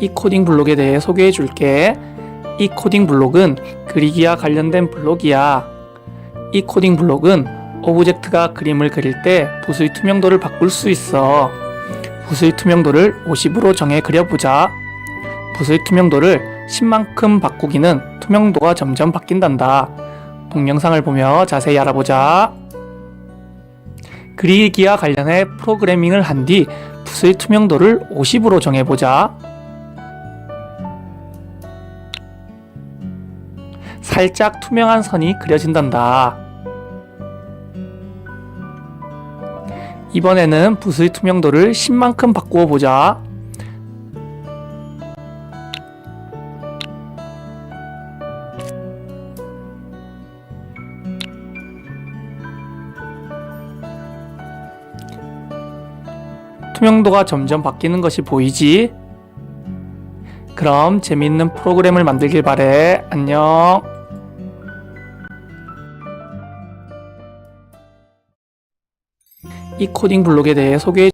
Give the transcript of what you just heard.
이 코딩 블록에 대해 소개해 줄게. 이 코딩 블록은 그리기와 관련된 블록이야. 이 코딩 블록은 오브젝트가 그림을 그릴 때 붓의 투명도를 바꿀 수 있어. 붓의 투명도를 50으로 정해 그려보자. 붓의 투명도를 10만큼 바꾸기는 투명도가 점점 바뀐단다. 동영상을 보며 자세히 알아보자. 그리기와 관련해 프로그래밍을 한 뒤 붓의 투명도를 50으로 정해보자. 살짝 투명한 선이 그려진단다. 이번에는 붓의 투명도를 10만큼 바꾸어 보자. 투명도가 점점 바뀌는 것이 보이지? 그럼 재미있는 프로그램을 만들길 바래. 안녕. 이 코딩 블록에 대해 소개해